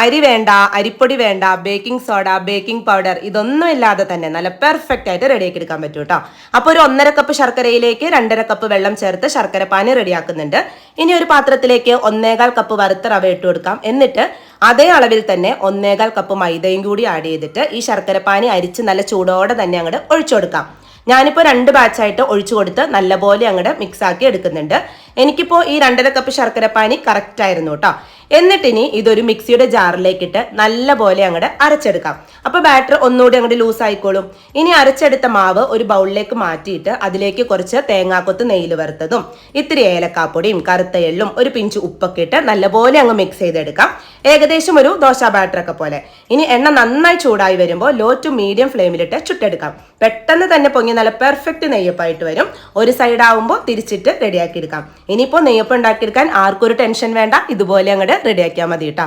അരി വേണ്ട അരിപ്പൊടി വേണ്ട ബേക്കിംഗ് സോഡ ബേക്കിംഗ് പൗഡർ ഇതൊന്നും ഇല്ലാതെ തന്നെ നല്ല പെർഫെക്റ്റ് ആയിട്ട് റെഡിയാക്കി എടുക്കാൻ പറ്റും കേട്ടോ അപ്പോൾ ഒരു ഒന്നര കപ്പ് ശർക്കരയിലേക്ക് രണ്ടര കപ്പ് വെള്ളം ചേർത്ത് ശർക്കര പാനി റെഡിയാക്കുന്നുണ്ട് ഇനി ഒരു പാത്രത്തിലേക്ക് ഒന്നേകാൽ കപ്പ് വറുത്ത റവ ഇട്ട് കൊടുക്കാം. എന്നിട്ട് അതേ അളവിൽ തന്നെ ഒന്നേകാൽ കപ്പ് മൈദയും കൂടി ആഡ് ചെയ്തിട്ട് ഈ ശർക്കര പാനി അരിച്ച് നല്ല ചൂടോടെ തന്നെ അങ്ങോട്ട് ഒഴിച്ചു കൊടുക്കാം. ഞാനിപ്പോൾ രണ്ട് ബാച്ചായിട്ട് ഒഴിച്ചു കൊടുത്ത് നല്ലപോലെ അങ്ങോട്ട് മിക്സ് ആക്കി എടുക്കുന്നുണ്ട്. എനിക്കിപ്പോൾ ഈ രണ്ടര കപ്പ് ശർക്കരപ്പാനി കറക്റ്റ് ആയിരുന്നു കേട്ടോ എന്നിട്ടിനി ഇതൊരു മിക്സിയുടെ ജാറിലേക്കിട്ട് നല്ലപോലെ അങ്ങോട്ട് അരച്ചെടുക്കാം. അപ്പോൾ ബാറ്റർ ഒന്നുകൂടി അങ്ങോട്ട് ലൂസ് ആയിക്കോളും. ഇനി അരച്ചെടുത്ത മാവ് ഒരു ബൗളിലേക്ക് മാറ്റിയിട്ട് അതിലേക്ക് കുറച്ച് തേങ്ങാക്കൊത്ത് നെയ്യിൽ വറുത്തതും ഇത്തിരി ഏലക്കാപ്പൊടിയും കറുത്ത എള്ളും ഒരു പിഞ്ച് ഉപ്പൊക്കെ ഇട്ട് നല്ലപോലെ അങ്ങ് മിക്സ് ചെയ്തെടുക്കാം. ഏകദേശം ഒരു ദോശ ബാറ്റർ ഒക്കെ പോലെ. ഇനി എണ്ണ നന്നായി ചൂടായി വരുമ്പോൾ ലോ ടു മീഡിയം ഫ്ലെയിമിലിട്ട് ചുട്ടെടുക്കാം. പെട്ടെന്ന് തന്നെ പൊങ്ങി നല്ല പെർഫെക്റ്റ് നെയ്യപ്പായിട്ട് വരും. ഒരു സൈഡ് ആവുമ്പോൾ തിരിച്ചിട്ട് റെഡിയാക്കി എടുക്കാം. ഇനിയിപ്പോൾ നെയ്യപ്പം ഉണ്ടാക്കിയെടുക്കാൻ ആർക്കും ഒരു ടെൻഷൻ വേണ്ട. ഇതുപോലെ അങ്ങോട്ട് റെഡിയാക്കിയാൽ മതി കേട്ടോ